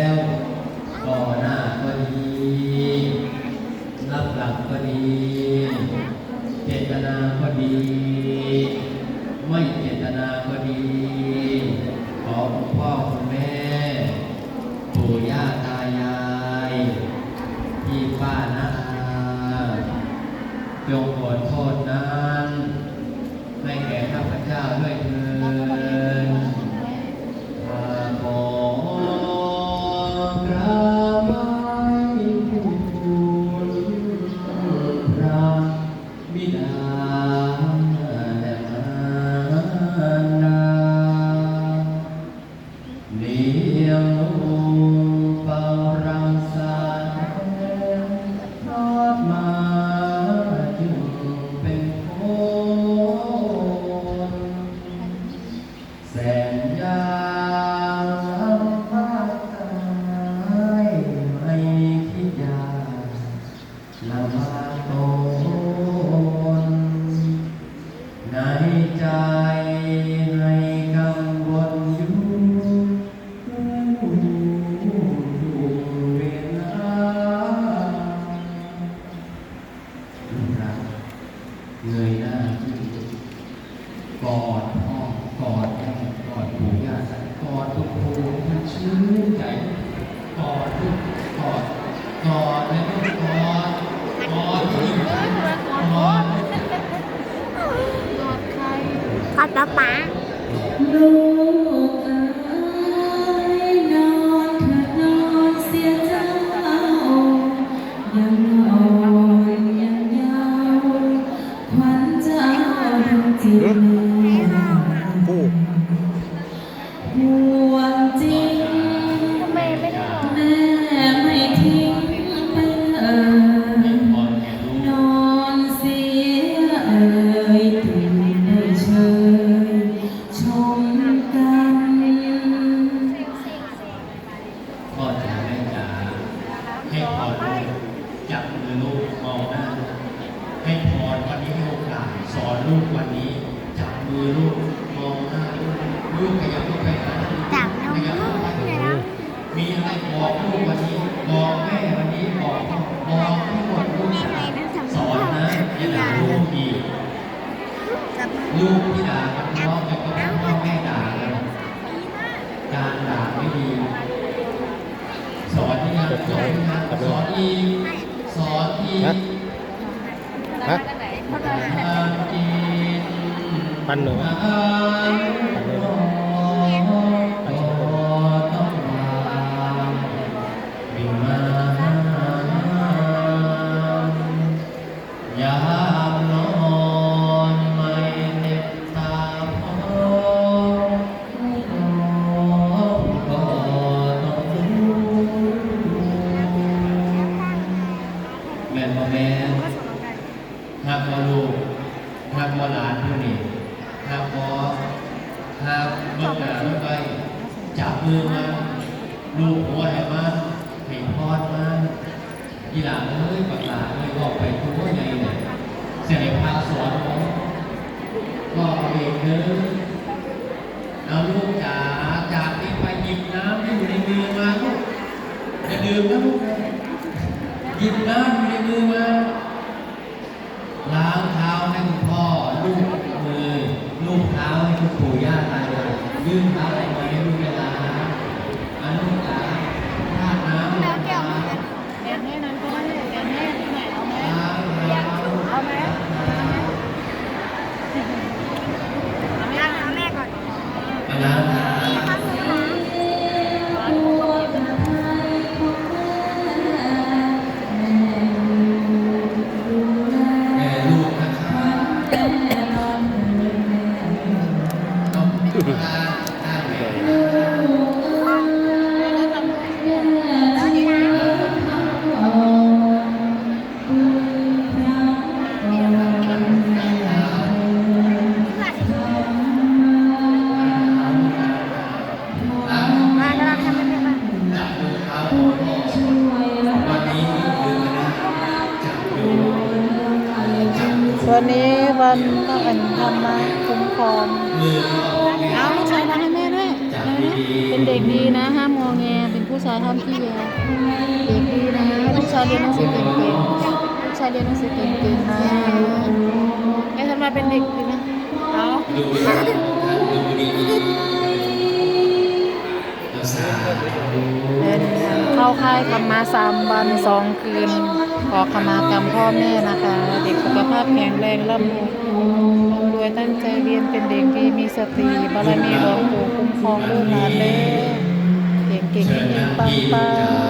แล้วก่อหน้าก็ดีรับหลังก็ดีเจตนาก็ดี ไม่เจตนาก็ดี ขอคุณพ่อคุณแม่ปู่ย่าตายายพี่ป้าน้าอาจงขอโทษนั้นให้แก่ข้าพเจ้าด้วยเถิด ลำบากตนในใจให้กังวลอยู่ทุกเวลาลูกรักเงยหน้าขึ้นกอดพ่อกอดแม่กอดปู่ย่าตากอดทุกภูทุกชื่นใจกอดทุกกอดกอดแล กอดป๊าป๊าลู มือลูกมองหน้าให้พรวันนี้ให้โอกาสสอนลูกวันนี้จับมือลูกมองหน้าลูกลูกขยับลูกไปหาจับน้องขยับลูลูกกไปเลยหานะมีอะไรบอกลูกวันนี้บอกแม่วันนี้บอกพ่อบอกทั้งหมดลูกสาวสอนนะอย่าด่าลูกอีกจับมือลูกที่ด่ากันน้องกันก็พ่อแม่ด่ากันการด่าไม่ดี สอนที่งานสอนที่งานสอนอีก สอนอีกฮะฮะทานกินปันหนู หักบ่หลานผู้นี่หักบ่หักเบิ่งหน้ามันไปจับมือมันลูกหัวให้มันให้พอดมันอีหลาเอ้ยปักหลาเอ้ยบอกไปทุกว่าไงเนี่ยเสียพาสอนผมก็เอเองเด้อเอาลูกจ๋าจากนี้ไปหยิบน้ำที่อยู่ในมือมาลูกอย่าดื่มนะลูกหยิบน้ำอยู่ในมือมาล้างเท้าให้คุณพ่อลูกมือลูกเทุกปู่ย่าตายายยื่นตาอะไรมา วันนี้วันนี้วันต้องอันธรรมะคุ้มครองมือก็เอาลูกชายทำให้แม่ด้วยจับนะ เป็นเด็กดีนะห้ามงอแงเป็นผู้ชายทำที่เดียวเด็กดีนะลูกชายเรียนหนังสือเก่งๆลูกชายเรียนหนังสือเก่งๆนะแม่ทำมาเป็นเด็กดีนะเอาดูดีท่านดูดีรักษาเดินทางเข้าค่ายธรรมะสามวันสองคืนขอขมากรรมพ่อแม่นะคะ เด็กสุขภาพแข็งแรงร่ำรวยร่ำรวยตั้งใจเรียนเป็นเด็กดีมีสติบารมีหลวงปู่ ครองลูกหลานเลยเก่งเก่งเก่งปังปัง